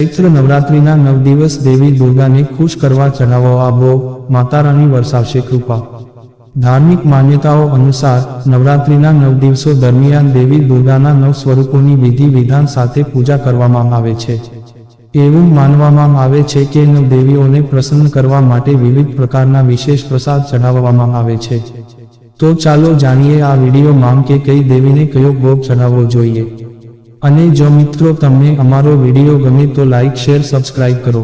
ચૈત્ર નવરાત્રિના નવ દિવસ દેવી દુર્ગાને ખુશ કરવા ચઢાવો આ ભોગ માતા રાણી વરસાવશે કૃપા. ધાર્મિક માન્યતાઓ અનુસાર નવરાત્રિના નવ દિવસો દરમિયાન દેવી દુર્ગાના નવ સ્વરૂપોની વિધિ વિધાન સાથે પૂજા કરવામાં આવે છે. એવું માનવામાં આવે છે કે નવ દેવીઓને પ્રસન્ન કરવા માટે વિવિધ પ્રકારના વિશેષ પ્રસાદ ચઢાવવામાં આવે છે. તો ચાલો જાણીએ આ વિડીયોમાં કે કઈ દેવીને કયો ભોગ ચઢાવવો જોઈએ. અને જો મિત્રો તમને અમારો વીડિયો ગમે તો લાઇક શેર સબસ્ક્રાઇબ કરો.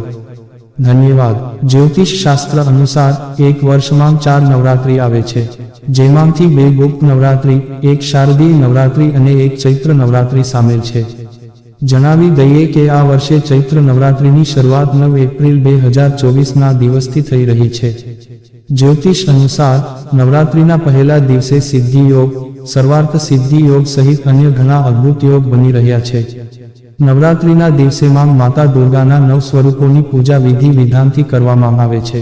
ધન્યવાદ. જ્યોતિષ શાસ્ત્ર અનુસાર એક વર્ષમાં ચાર નવરાત્રિ આવે છે. જેમાંથી બે ગુપ્ત નવરાત્રિ, એક શારદીય નવરાત્રિ અને એક ચૈત્ર નવરાત્રિ સામેલ છે. જણાવી દઈએ કે આ વર્ષે ચૈત્ર નવરાત્રિની શરૂઆત નવ એપ્રિલ બે હજાર ચોવીસના દિવસથી થઈ રહી છે. જ્યોતિષ અનુસાર નવરાત્રિના પહેલા દિવસે સિદ્ધિ યોગ સર્વાર્થ સિદ્ધિ યોગ સહિત અન્ય ઘણા અદ્ભુત યોગ બની રહ્યા છે. નવરાત્રિના દિવસેમાં માતા દુર્ગાના નવ સ્વરૂપોની પૂજા વિધિ વિધાનથી કરવામાં આવે છે.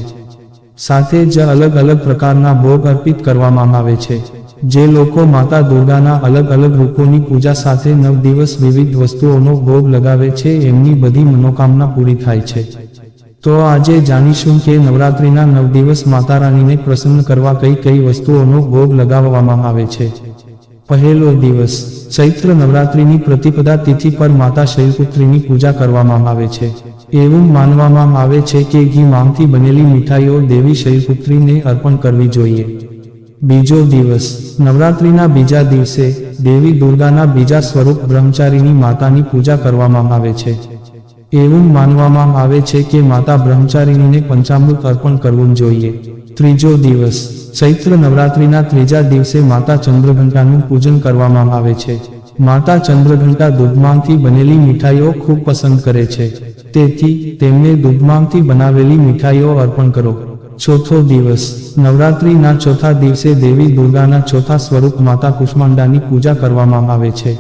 સાથે જ અલગ અલગ પ્રકારના ભોગ અર્પિત કરવામાં આવે છે. જે લોકો માતા દુર્ગાના અલગ અલગ રૂપોની પૂજા સાથે નવ દિવસ વિવિધ વસ્તુઓનો ભોગ લગાવે છે એમની બધી મનોકામના પૂરી થાય છે. તો આજે જાણીશું કે નવરાત્રિના નવ દિવસ માતા રાણીને પ્રસન્ન કરવા કઈ કઈ વસ્તુઓનો ભોગ લગાવવામાં આવે છે. પહેલો દિવસ, ચૈત્ર નવરાત્રિની પ્રતિપદા તિથિ પર માતા શૈલપુત્રીની પૂજા કરવામાં આવે છે. એવું માનવામાં આવે છે કે ઘી માંથી બનેલી મીઠાઈઓ દેવી શૈલપુત્રીને અર્પણ કરવી જોઈએ. બીજો દિવસ, નવરાત્રિના બીજા દિવસે, દેવી દુર્ગાના બીજા સ્વરૂપ બ્રહ્મચારીની માતાની પૂજા કરવામાં આવે છે. એવું માનવામાં આવે છે કે માતા બ્રહ્મચારીણીને પંચામૃત અર્પણ કરવું જોઈએ. ત્રીજો દિવસ, ચૈત્ર નવરાત્રિના ત્રીજા દિવસે માતા ચંદ્રઘંટાનું પૂજન કરવામાં આવે છે. માતા ચંદ્રઘંટા દૂધમાંથી બનેલી મીઠાઈઓ ખૂબ પસંદ કરે છે. તેથી, તેમને દૂધમાંથી બનાવેલી મીઠાઈઓ અર્પણ કરો. ચોથો દિવસ, નવરાત્રિના ચોથા દિવસે દેવી દુર્ગાના ચોથા સ્વરૂપ માતા કુષ્માંડાની પૂજા કરવામાં આવે છે.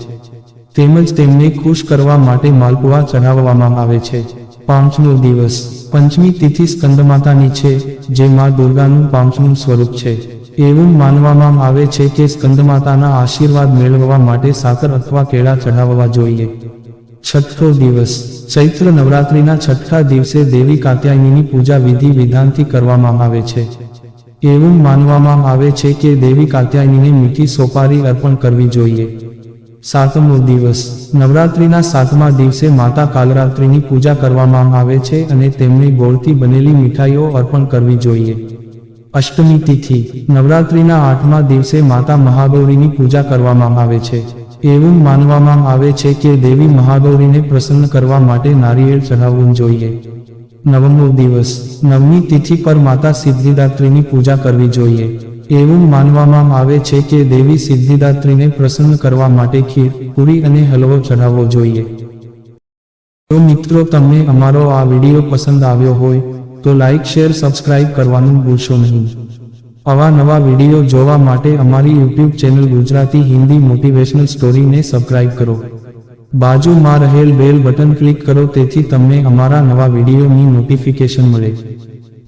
તેમજ તેમને ખુશ કરવા માટે માલપુઆ ચઢાવવામાં આવે છે. પાંચમો દિવસ પંચમી તિથિ સ્કંદમાતાની છે, જે માં દુર્ગાનું પાંચમું સ્વરૂપ છે. એવું માનવામાં આવે છે કે સ્કંદમાતાના આશીર્વાદ મેળવવા માટે સાકર અથવા કેળા ચઢાવવા જોઈએ. છઠ્ઠો દિવસ. ચૈત્ર નવરાત્રિના છઠ્ઠા દિવસે દેવી કાત્યાયનીની પૂજા વિધિ વિધાનથી કરવામાં આવે છે. એવું માનવામાં આવે છે કે દેવી કાત્યાયનીને મીઠી સોપારી અર્પણ કરવી જોઈએ. સાતમો દિવસ. નવરાત્રિના સાતમા દિવસે માતા કાલરાત્રિની પૂજા કરવામાં આવે છે અને તેમને ગોળથી બનેલી મીઠાઈઓ અર્પણ કરવી જોઈએ. અષ્ટમી તિથિ. નવરાત્રિના આઠમા દિવસે માતા મહાગૌરીની પૂજા કરવામાં આવે છે. એવું માનવામાં આવે છે કે દેવી મહાગૌરીને પ્રસન્ન કરવા માટે નારિયેળ ચઢાવવું જોઈએ. નવમો દિવસ. નવમી તિથિ પર માતા સિદ્ધિદાત્રીની પૂજા કરવી જોઈએ. એવું માનવામાં આવે છે કે દેવી સિદ્ધિદાત્રીને પ્રસન્ન કરવા માટે ખીર, પૂરી અને હલવો ચઢાવવો જોઈએ. તો મિત્રો, તમને અમારો આ વીડિયો પસંદ આવ્યો હોય, તો લાઇક શેર સબસ્ક્રાઇબ કરવાનું ભૂલશો નહીં. આવા નવા વીડિયો જોવા માટે અમારી YouTube channel Gujarati Hindi motivational સ્ટોરીને subscribe કરો. બાજુમાં રહેલ બેલ બટન ક્લિક કરો, તેથી તમને અમારા નવા વિડીયોની નોટિફિકેશન મળે.